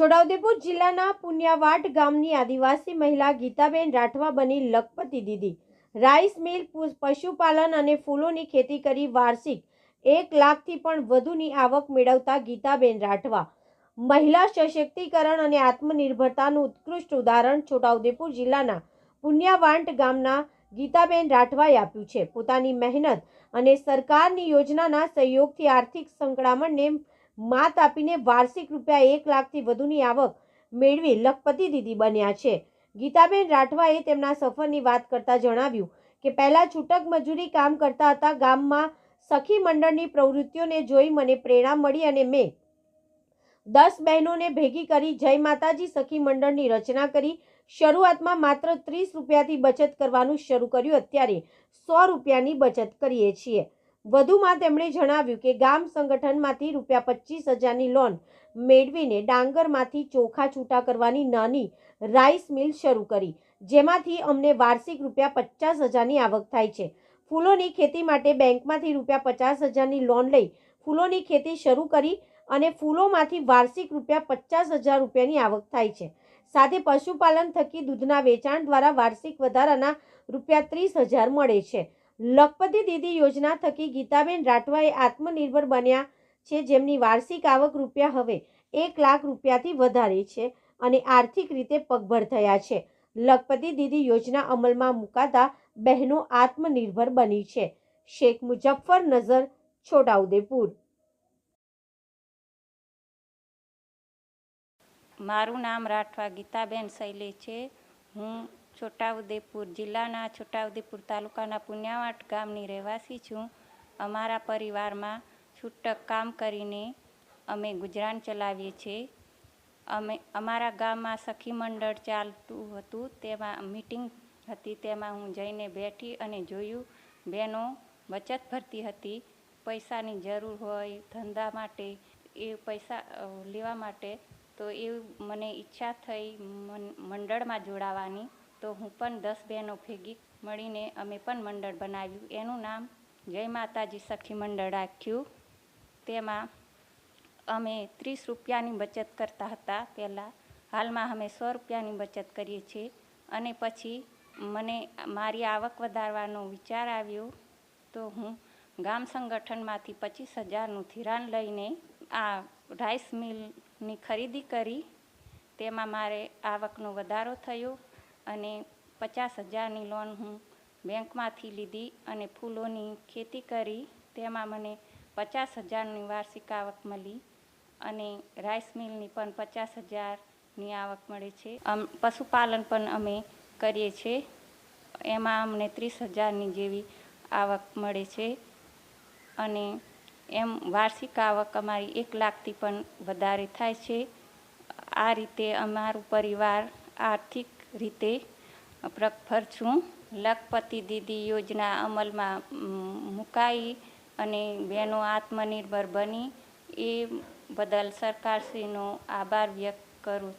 છોટાઉદેપુર જિલ્લાના પુન્યાવાટ ગામની આદિવાસી મહિલા ગીતાબેન રાઠવા બની લખપતિ દીદી. રાઈસ મિલ પશુપાલન અને ફૂલોની ખેતી કરી વાર્ષિક એક લાખથી પણ વધુની આવક મેળવતા ગીતાબેન રાઠવા. મહિલા સશક્તિકરણ અને આત્મનિર્ભરતાનું ઉત્કૃષ્ટ ઉદાહરણ છોટાઉદેપુર જિલ્લાના પુન્યાવાંટ ગામના ગીતાબેન રાઠવાએ આપ્યું છે. પોતાની મહેનત અને સરકારની યોજનાના સહયોગથી આર્થિક સંકળામણને માત આપીને વાર્ષિક રૂપિયા એક લાખથી વધુની આવક મેળવી લખપતિ દીદી બન્યા છે. ગીતાબેન રાઠવાએ તેમના સફરની વાત કરતા જણાવ્યું કે, પહેલાં છૂટક મજૂરી કામ કરતા હતા, ગામમાં સખી મંડળની પ્રવૃત્તિઓને જોઈ મને પ્રેરણા મળી અને મેં દસ બહેનોને ભેગી કરી જય માતાજી સખી મંડળની રચના કરી. શરૂઆતમાં માત્ર ત્રીસ રૂપિયાથી બચત કરવાનું શરૂ કર્યું, અત્યારે સો રૂપિયાની બચત કરીએ છીએ. વધુમાં તેમણે જણાવ્યું કે ગામ સંગઠનમાંથી રૂપિયા પચીસ હજારની લોન મેળવીને ડાંગરમાંથી ચોખા છૂટા કરવાની નાની રાઈસ મિલ શરૂ કરી. જેમાંથી અમને વાર્ષિક રૂપિયા પચાસ હજારની આવક થાય છે. ફૂલોની ખેતી માટે બેંકમાંથી રૂપિયા પચાસ હજારની લોન લઈ ફૂલોની ખેતી શરૂ કરી અને ફૂલોમાંથી વાર્ષિક રૂપિયા પચાસ હજાર રૂપિયાની આવક થાય છે. સાથે પશુપાલન થકી દૂધના વેચાણ દ્વારા વાર્ષિક વધારાના રૂપિયા ત્રીસ હજાર મળે છે. લખપતિ દીદી યોજના થકી ગીતાબેન રાઠવાએ આત્મનિર્ભર બન્યા છે જેમની વાર્ષિક આવક રૂપિયા હવે એક લાખ રૂપિયાથી વધારે છે અને આર્થિક રીતે પગભર થયા છે. લખપતિ દીદી યોજના અમલમાં મુકાતા બહેનો આત્મનિર્ભર બની છે. શેખ મુજફ્ફર નઝર, છોટાઉદેપુર. મારું નામ રાઠવા ગીતાબેન શૈલી છે. હું છોટાઉદેપુર જિલ્લાના છોટાઉદેપુર તાલુકાના પુન્યાવાટ ગામની રહેવાસી છું. અમારા પરિવારમાં છૂટક કામ કરીને અમે ગુજરાન ચલાવીએ છીએ. અમે, અમારા ગામમાં સખી મંડળ ચાલતું હતું, તેમાં મીટિંગ હતી, તેમાં હું જઈને બેઠી અને જોયું, બહેનો બચત ભરતી હતી, પૈસાની જરૂર હોય, ધંધા માટે, એ પૈસા લેવા માટે, તો એ મને ઈચ્છા થઈ મંડળમાં જોડાવાની. તો હું પણ દસ બહેનો ભેગી મળીને અમે પણ મંડળ બનાવ્યું. એનું નામ જય માતાજી સખી મંડળ રાખ્યું. તેમાં અમે ત્રીસ રૂપિયાની બચત કરતા હતા પહેલાં. હાલમાં અમે સો રૂપિયાની બચત કરીએ છીએ. અને પછી મને મારી આવક વધારવાનો વિચાર આવ્યો તો હું ગામ સંગઠનમાંથી પચીસ હજારનું ધિરાણ લઈને આ રાઈસ મિલની ખરીદી કરી. તેમાં મારે આવકનો વધારો થયો. અને પચાસ હજારની લોન હું બેંકમાંથી લીધી અને ફૂલોની ખેતી કરી. તેમાં મને પચાસ હજારની વાર્ષિક આવક મળી અને રાઈસ મિલની પણ પચાસ હજારની આવક મળે છે. પશુપાલન પણ અમે કરીએ છીએ. એમાં અમને ત્રીસ હજારની જેવી આવક મળે છે અને એમ વાર્ષિક આવક અમારી એક લાખથી પણ વધારે થાય છે. આ રીતે અમારું પરિવાર આર્થિક રીતે પ્રખર છું. લખપતિ દીદી યોજના અમલમાં મુકાઈ અને બહેનો આત્મનિર્ભર બની. એ બદલ સરકારશ્રીનો આભાર વ્યક્ત કરું છું